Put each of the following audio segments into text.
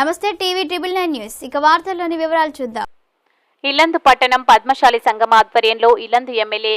నమస్తే TV triple nine news. ఇక వార్తల్లోని వివరాలు చూద్దాం. ఇల్లందు పట్టణం పద్మశాలి సంఘం ఆధ్వర్యంలో ఇల్లందు ఎమ్మెల్యే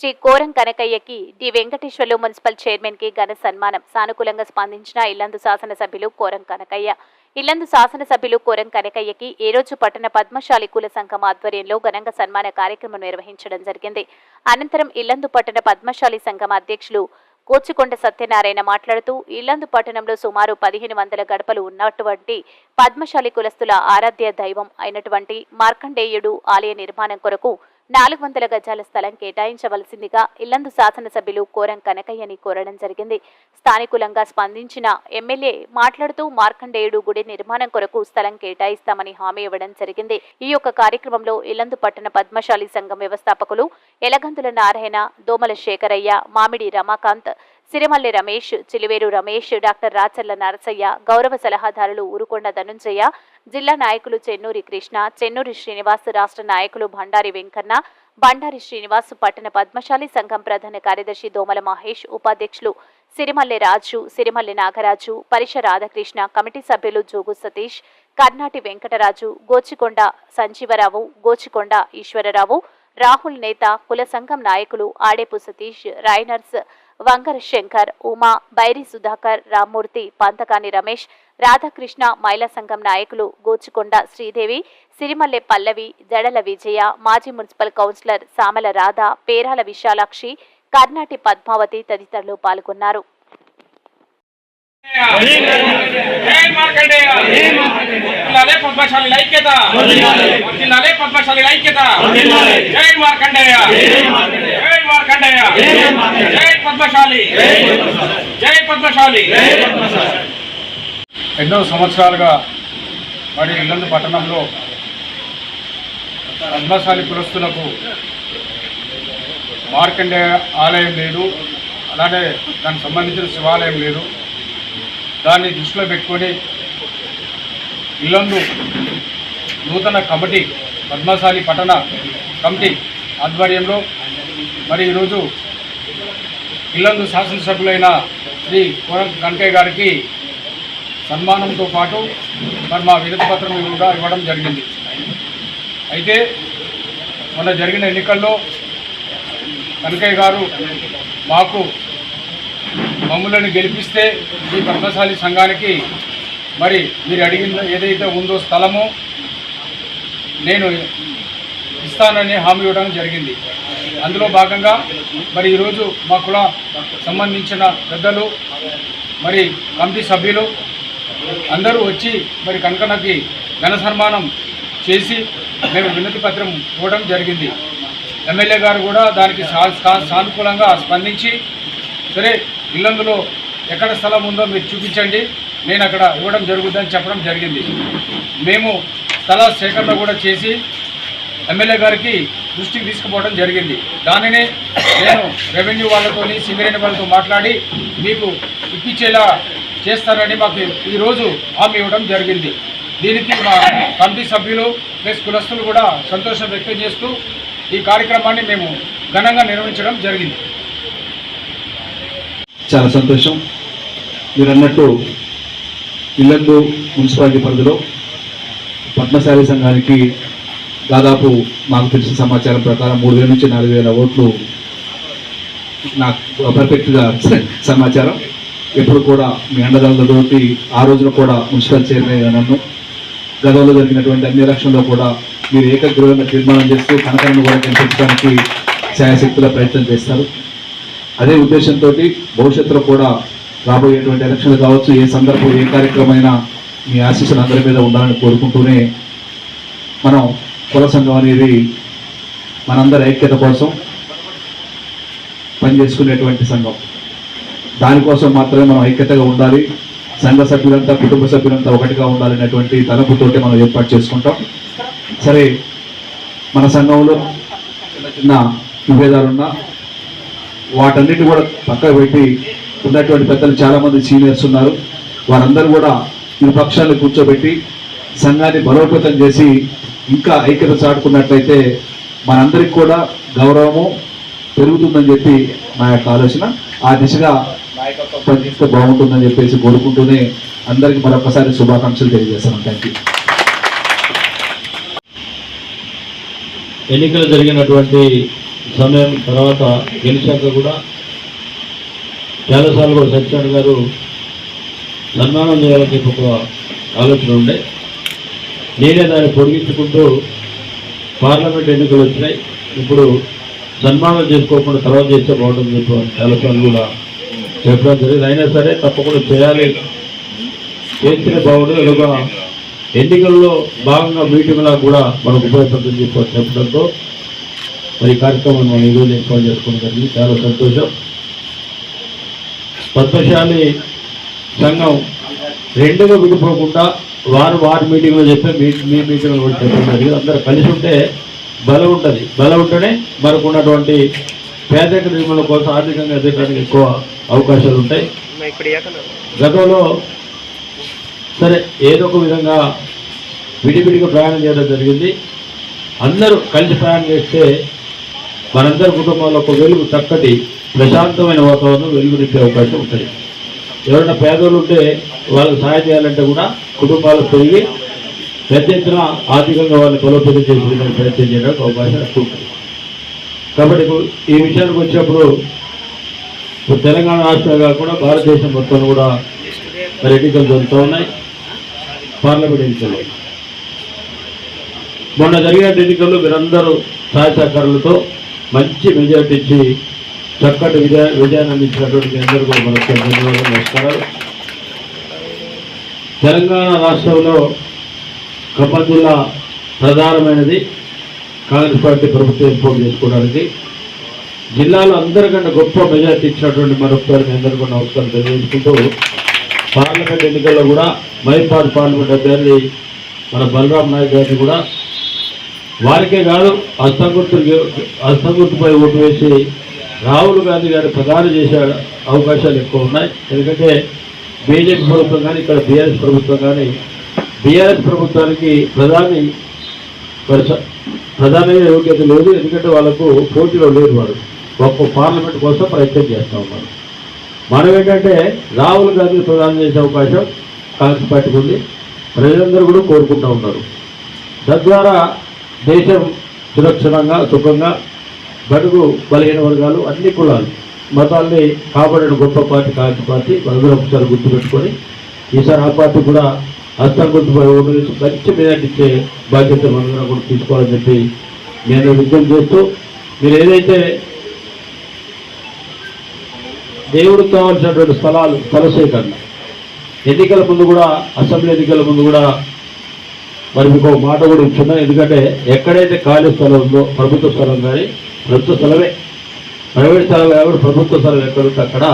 శ్రీ కోరం కనకయ్యకి డి. వెంకటేశ్వర్లు మున్సిపల్ చైర్మన్కి ఘన సన్మానం. సానుకూలంగా స్పందించిన ఇల్లందు శాసనసభ్యులు కోరం కనకయ్య. ఇల్లందు శాసనసభ్యులు కోరం కనకయ్యకి ఈ రోజు పట్టణ పద్మశాలి కుల సంఘం ఆధ్వర్యంలో ఘనంగా సన్మాన కార్యక్రమం నిర్వహించడం జరిగింది. అనంతరం ఇల్లందు పట్టణ పద్మశాలి సంఘం అధ్యక్షులు కోచికొండ సత్యనారాయణ మాట్లాడుతూ ఇల్లందు పట్టణంలో సుమారు పదిహేను వందల గడపలు ఉన్నటువంటి పద్మశాలి కులస్తుల ఆరాధ్య దైవం అయినటువంటి మార్కండేయుడు ఆలయ నిర్మాణం కొరకు నాలుగు వందల గజాల స్థలం కేటాయించవలసిందిగా ఇల్లందు శాసనసభ్యులు కోరం కనకయ్యని కోరడం జరిగింది. స్థానికులంగా స్పందించిన ఎమ్మెల్యే మాట్లాడుతూ మార్కండేయుడు గుడి నిర్మాణం కొరకు స్థలం కేటాయిస్తామని హామీ ఇవ్వడం జరిగింది. ఈ యొక్క కార్యక్రమంలో ఇల్లందు పట్టణ పద్మశాలి సంఘం వ్యవస్థాపకులు ఎలగంతుల నారాయణ దోమల శేఖరయ్య మామిడి రమాకాంత్ సిరిమల్లి రమేష్ చిలివేరు రమేష్ డాక్టర్ రాచర్ల నరసయ్య గౌరవ సలహాదారులు ఊరుకొండ ధనుంజయ్య జిల్లా నాయకులు చెన్నూరి కృష్ణ చెన్నూరి శ్రీనివాస్ రాష్ట్ర నాయకులు భండారి వెంకన్న బండారి శ్రీనివాస్ పట్టణ పద్మశాలి సంఘం ప్రధాన కార్యదర్శి దోమల మహేష్ ఉపాధ్యక్షులు సిరిమల్లి రాజు సిరిమల్లి నాగరాజు పరిష రాధాకృష్ణ కమిటీ సభ్యులు జోగు సతీష్ కర్నాటి వెంకటరాజు గోచికొండ సంజీవరావు గోచికొండ ఈశ్వరరావు రాహుల్ నేత కుల సంఘం నాయకులు ఆడేపు సతీష్ రాయనర్స్ వంకర శంకర్ ఉమా బైరి సుధాకర్ రామ్మూర్తి పంతకాని రమేష్ రాధాకృష్ణ మహిళా సంఘం నాయకులు గోచుకొండ శ్రీదేవి సిరిమల్లె పల్లవి జడల విజయ మాజీ మున్సిపల్ కౌన్సిలర్ సామల రాధ పేరాల విశాలాక్షి కర్నాటి పద్మావతి తదితరులు పాల్గొన్నారు. జై మార్కండేయ. పద్మశాలి ఐక్యత వర్ధిల్లాలే పద్మశాలి. ఐక్యత జై మార్కండేయ జై మార్కండేయ జై పద్మశాలి. జై పద్మశాలి. ఎన్నో సంవత్సరాలుగా మరి ఇల్లందు పట్టణంలో పద్మశాలి కులస్తులకు మార్కండేయ ఆలయం లేదు అలానే దానికి సంబంధించిన శివాలయం లేదు. దాన్ని దృష్టిలో పెట్టుకొని ఇల్లందు నూతన కమిటీ పద్మశాలి పట్టణ కమిటీ ఆధ్వర్యంలో మరి ఈరోజు ఇల్లందు శాసనసభ్యులైన శ్రీ కోరం కనకయ్య గారికి సన్మానంతో పాటు మరి మా వినతి పత్రం కూడా ఇవ్వడం జరిగింది. అయితే మొన్న జరిగిన ఎన్నికల్లో కనకయ్య గారు మాకు మమ్ములను గెలిపిస్తే ఈ పద్మశాలి సంఘానికి మరి మీరు అడిగిన ఏదైతే ఉందో స్థలము నేను ఇస్తానని హామీ ఇవ్వడం జరిగింది. అందులో భాగంగా మరి ఈరోజు మా కుల సంబంధించిన పెద్దలు మరి కమిటీ సభ్యులు అందరూ వచ్చి మరి కనకనకి ఘన సన్మానం చేసి మేము వినతి పత్రం ఇవ్వడం జరిగింది. ఎమ్మెల్యే గారు కూడా దానికి సా- సా- సానుకూలంగా స్పందించి సరే ఇల్లందులో ఎక్కడ స్థలం ఉందో మీరు చూపించండి నేను అక్కడ ఇవ్వడం జరుగుతుందని చెప్పడం జరిగింది. మేము స్థల సేకరణ కూడా చేసి ఎమ్మెల్యే గారికి దృష్టికి తీసుకుపోవడం జరిగింది. దానినే నేను రెవెన్యూ వాళ్ళతోని సింగరేణి వాళ్ళతో మాట్లాడి మీకు ఇప్పించేలా చేస్తారని మాకు ఈరోజు హామీ ఇవ్వడం జరిగింది. దీనికి మా కమిటీ సభ్యులు ప్లస్ కులస్తులు కూడా సంతోషం వ్యక్తం చేస్తూ ఈ కార్యక్రమాన్ని మేము ఘనంగా నిర్వహించడం జరిగింది. చాలా సంతోషం. మీరు అన్నట్టు ఇల్లందు మున్సిపాలిటీ పరిధిలో పద్మశాలి సంఘానికి దాదాపు మాకు తెలిసిన సమాచారం ప్రకారం మూడు వేల నుంచి నాలుగు వేల ఓట్లు నాకు పర్ఫెక్ట్గా సమాచారం. ఎప్పుడు కూడా మీ అండదండలతోటి ఆ రోజున కూడా మున్సిపల్ చైర్మన్ నన్ను గతంలో జరిగినటువంటి అన్ని ఎలక్షన్లో కూడా మీరు ఏకగ్రీవంగా తీర్మానం చేస్తూ కనకరను కూడా కనిపించడానికి శాయశక్తుల ప్రయత్నం చేస్తారు. అదే ఉద్దేశంతో భవిష్యత్తులో కూడా రాబోయేటువంటి ఎలక్షన్లు కావచ్చు ఏ సందర్భం ఏ కార్యక్రమమైనా మీ ఆశీస్సులు అందరి మీద ఉండాలని కోరుకుంటూనే మనం కుల సంఘం అనేది మనందరి ఐక్యత కోసం పనిచేసుకునేటువంటి సంఘం. దానికోసం మాత్రమే మనం ఐక్యతగా ఉండాలి. సంఘ సభ్యులంతా కుటుంబ సభ్యులంతా ఒకటిగా ఉండాలనేటువంటి తలపుతోటి మనం ఏర్పాటు చేసుకుంటాం. సరే మన సంఘంలో చిన్న చిన్న విభేదాలున్నా వాటన్నిటి కూడా పక్కకు పెట్టి ఉన్నటువంటి పెద్దలు చాలామంది సీనియర్స్ ఉన్నారు. వారందరూ కూడా ఇరు పక్షాలను కూర్చోబెట్టి సంఘాన్ని బలోపేతం చేసి ఇంకా ఐక్యత చాటుకున్నట్లయితే మనందరికి కూడా గౌరవము పెరుగుతుందని చెప్పి నా యొక్క ఆలోచన. ఆ దిశగా పనిచేస్తే బాగుంటుందని చెప్పేసి కోరుకుంటూనే అందరికీ మరొకసారి శుభాకాంక్షలు తెలియజేస్తాను థ్యాంక్ యూ ఎన్నికలు జరిగినటువంటి సమయం తర్వాత గెలిచాక కూడా చాలాసార్లు కూడా సత్యనారాయణ గారు సన్మానం చేయాలని చెప్పి ఒక ఆలోచన ఉండే. నేనే దాన్ని పొడిగించుకుంటూ పార్లమెంట్ ఎన్నికలు వచ్చినాయి. ఇప్పుడు సన్మానం చేసుకోకుండా తర్వాత చేస్తే బాగుంటుంది చెప్పి చాలాసార్లు కూడా చెప్పడం జరిగింది. అయినా సరే తప్పకుండా చేయాలి. చేస్తే బాగుంటుంది. ఇలాగా ఎన్నికల్లో భాగంగా మీటింగ్లా కూడా మనకు ఉపయోగపడుతుంది చెప్పి చెప్పడంతో మరి ఈ కార్యక్రమాన్ని మనం ఈరోజు ఏర్పాటు చేసుకోవడం జరిగింది. చాలా సంతోషం. పద్మశాలి సంఘం రెండుగా విడిపోకుండా వారు వారి మీటింగ్లో చెప్పే మీ మీ మీటింగ్లో కూడా చెప్పడం జరిగింది అందరూ కలిసి ఉంటే బలం ఉంటుంది. బలం ఉంటేనే మనకు ఉన్నటువంటి పేదరిక నిర్మూలన కోసం ఆర్థికంగా ఎదగడానికి ఎక్కువ అవకాశాలు ఉంటాయి. గతంలో సరే ఏదో ఒక విధంగా విడివిడిగా ప్రయాణం చేయడం జరిగింది. అందరూ కలిసి ప్రయాణం చేస్తే మనందరి కుటుంబాల్లో ఒక వెలుగు చక్కటి ప్రశాంతమైన వాతావరణం వెలుగు నింపే అవకాశం ఉంటుంది. ఎవరైనా పేదోళ్ళు ఉంటే వాళ్ళకి సహాయం చేయాలంటే కూడా కుటుంబాలు పెరిగి పెద్ద ఎత్తున ఆర్థికంగా వాళ్ళని బలోపేతం చేసుకునే ప్రయత్నం చేయడానికి అవకాశం ఎక్కువ ఉంటుంది. కాబట్టి ఈ విషయానికి వచ్చినప్పుడు తెలంగాణ రాష్ట్రం కాకుండా భారతదేశం మొత్తం కూడా మరి ఎన్నికలు జరుగుతూ ఉన్నాయి. పార్లమెంట్ ఎన్నికలు. మొన్న జరిగిన ఎన్నికల్లో మీరందరూ సహాయ సహకారాలతో మంచి మెజార్టీ ఇచ్చి చక్కటి విజయ విజయాన్ని అందించినటువంటి మీ అందరూ కూడా మనకు ధన్యవాదాలు నమస్కారాలు. తెలంగాణ రాష్ట్రంలో ఖమ్మం జిల్లా ప్రధానమైనది. కాంగ్రెస్ పార్టీ ప్రభుత్వం ఏర్పాటు చేసుకోవడానికి. జిల్లాలో అందరికంటే గొప్ప మెజార్టీ ఇచ్చినటువంటి మరొకసారి మీ అందరికీ నమస్కారం తెలియజేసుకుంటూ పార్లమెంట్ ఎన్నికల్లో కూడా మైపాడు పార్లమెంట్ అభ్యర్థి మన బలరాం నాయక్ గారిని కూడా వారికే కాదు అస్తంగుర్తు అస్తంగుర్తుపై ఓటు వేసి రాహుల్ గాంధీ గారు ప్రధాని చేసే అవకాశాలు ఎక్కువ ఉన్నాయి. ఎందుకంటే బీజేపీ ప్రభుత్వం కానీ ఇక్కడ బీఆర్ఎస్ ప్రభుత్వం కానీ బీఆర్ఎస్ ప్రభుత్వానికి ప్రధాని ప్రధాని యోగ్యత లేదు. ఎందుకంటే వాళ్ళకు పోటీలో లేరు వారు. ఒక్క పార్లమెంట్ కోసం ప్రయత్నం చేస్తూ ఉన్నారు. మనం ఏంటంటే రాహుల్ గాంధీ ప్రధానం చేసే అవకాశం కాంగ్రెస్ పార్టీకి ఉంది ప్రజలందరూ కూడా కోరుకుంటూ ఉన్నారు. తద్వారా దేశం సురక్షితంగా సుఖంగా బడుగు బలహీన వర్గాలు అన్ని కులాలు మతాల్ని కాపాడిన గొప్ప పార్టీ కాంగ్రెస్ పార్టీ. మనందరం ఒకసారి గుర్తుపెట్టుకొని ఈసారి ఆ పార్టీ కూడా అస్తం గుర్తుపై ఓటు మంచి మెజార్టీ ఇచ్చే బాధ్యత మనందరం కూడా తీసుకోవాలని చెప్పి నేను విజ్ఞప్తి చేస్తూ మీరు ఏదైతే దేవుడికి కావాల్సినటువంటి స్థలాలు స్థల సేకరణ ఎన్నికల ముందు కూడా అసెంబ్లీ ఎన్నికల ముందు కూడా మరి మీకు మాట కూడా ఇచ్చున్నాను ఎందుకంటే ఎక్కడైతే ఖాళీ స్థలం ఉందో ప్రభుత్వ స్థలం కానీ ప్రభుత్వ స్థలమే ప్రైవేట్ సెలవు ఎవరు ప్రభుత్వ సెలవు ఎక్కడ అక్కడ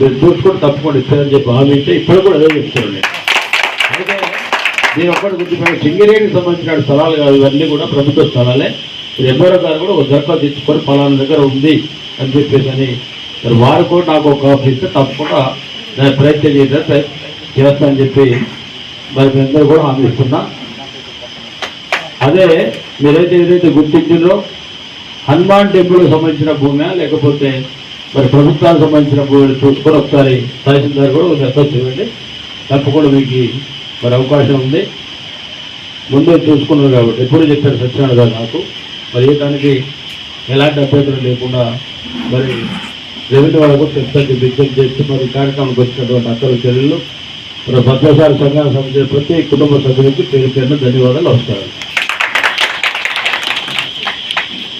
మీరు చూసుకొని తప్పకుండా ఇచ్చారని చెప్పి హామీ ఇస్తే ఇప్పుడు కూడా అదే చెప్తున్నాను నేను. అయితే నేను ఒక్కటి గుర్తుపెట్టి సింగరేణికి సంబంధించిన స్థలాలు కాదు ఇవన్నీ కూడా ప్రభుత్వ స్థలాలే. మీరు ఎంఆర్ఓ గారు కూడా ఒక దరఖాస్తు తీసుకొని ఫలానా దగ్గర ఉంది అని చెప్పేసి అని మరి వారు కూడా నాకు ఒక కాపీ ఇస్తే తప్పకుండా నేను ప్రయత్నం చేద్దాం చేస్తానని చెప్పి మరి మీ అందరూ కూడా హామీ ఇస్తున్నా. అదే మీరైతే ఏదైతే గుర్తించిందో హనుమాన్ టెంపుల్కి సంబంధించిన భూమి లేకపోతే మరి ప్రభుత్వానికి సంబంధించిన భూమిని? చూసుకొని ఒకసారి తహసీల్దార్ కూడా ఒక దరఖాస్తు చూడండి తప్పకుండా మీకు మరి అవకాశం ఉంది. ముందే చూసుకున్నారు కాబట్టి. ఎప్పుడు చెప్పారు సత్యనారాయణ గారు నాకు. మరి దానికి ఎలాంటి అభ్యంతరం లేకుండా మరి రెవెన్యూ వాళ్ళకు చెప్తాను. విజ్ఞప్తి చేస్తూ మరి కార్యక్రమానికి వచ్చినటువంటి అక్కలు చెల్లెళ్ళు. మరి భద్రసారి సంఘానికి సంబంధించిన ప్రతి కుటుంబ సభ్యులకు పేరు పేరున ధన్యవాదాలు వస్తారు